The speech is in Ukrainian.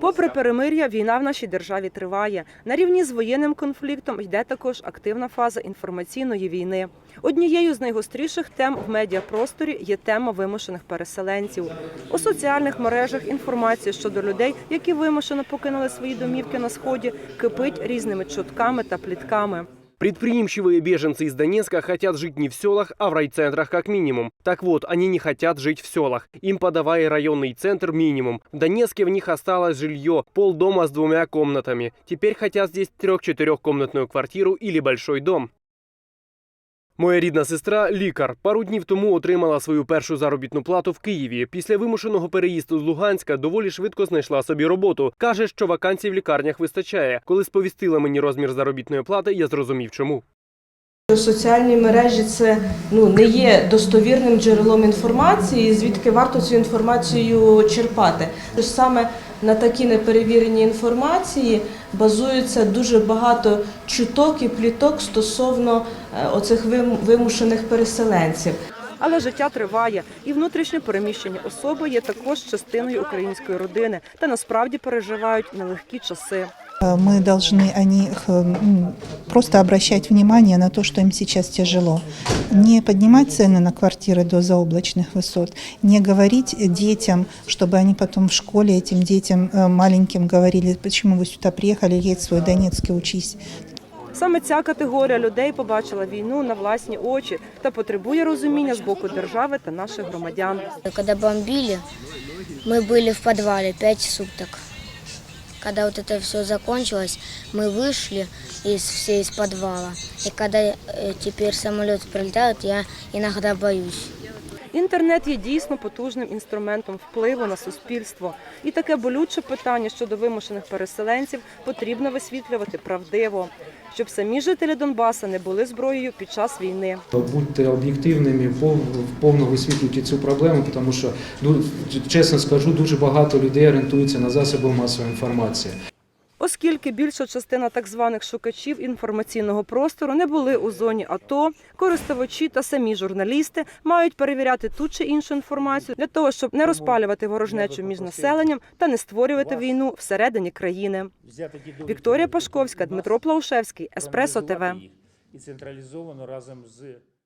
Попри перемир'я, війна в нашій державі триває. На рівні з воєнним конфліктом йде також активна фаза інформаційної війни. Однією з найгостріших тем в медіапросторі є тема вимушених переселенців. У соціальних мережах інформація щодо людей, які вимушено покинули свої домівки на сході, кипить різними чутками та плітками. Предприимчивые беженцы из Донецка хотят жить не в селах, а в райцентрах как минимум. Так вот, они не хотят жить в селах. Им подавая районный центр минимум. В Донецке в них осталось жилье, полдома с двумя комнатами. Теперь хотят здесь трех-четырехкомнатную квартиру или большой дом. Моя рідна сестра лікар. Пару днів тому отримала свою першу заробітну плату в Києві. Після вимушеного переїзду з Луганська доволі швидко знайшла собі роботу. Каже, що вакансій в лікарнях вистачає. Коли сповістила мені розмір заробітної плати, я зрозумів, чому. Соціальні мережі це ну не є достовірним джерелом інформації, звідки варто цю інформацію черпати. Тож саме на такі неперевірені інформації базується дуже багато чуток і пліток стосовно е, оцих вимушених переселенців. Але життя триває, і внутрішньо переміщені особи є також частиною української родини та насправді переживають нелегкі часи. Э, Мы должны о них э, м, просто обращать внимание на то, что им сейчас тяжело. Не поднимать цены на квартиры до заоблачных высот, не говорить детям, чтобы они потом в школе этим детям э, маленьким говорили, почему вы сюда приехали, едь в свой Донецкий учись. Саме ця категорія людей побачила війну на власні очі та потребує розуміння з боку держави та наших громадян. Когда бомбили, мы были в подвале пять суток. Когда вот это все закончилось, мы вышли из все из подвала. И когда э, теперь самолет прилетает, я иногда боюсь. Інтернет є дійсно потужним інструментом впливу на суспільство, і таке болюче питання щодо вимушених переселенців потрібно висвітлювати правдиво, щоб самі жителі Донбаса не були зброєю під час війни. Будьте об'єктивними, пов- повно висвітлюйте цю проблему, тому що, ну, чесно скажу, дуже багато людей орієнтуються на засоби масової інформації. Оскільки більша частина так званих шукачів інформаційного простору не були у зоні АТО, користувачі та самі журналісти мають перевіряти ту чи іншу інформацію для того, щоб не розпалювати ворожнечу між населенням та не створювати війну всередині країни. Вікторія Пашковська, Дмитро Плаушевський, Еспресо ТВ. і централізовано разом з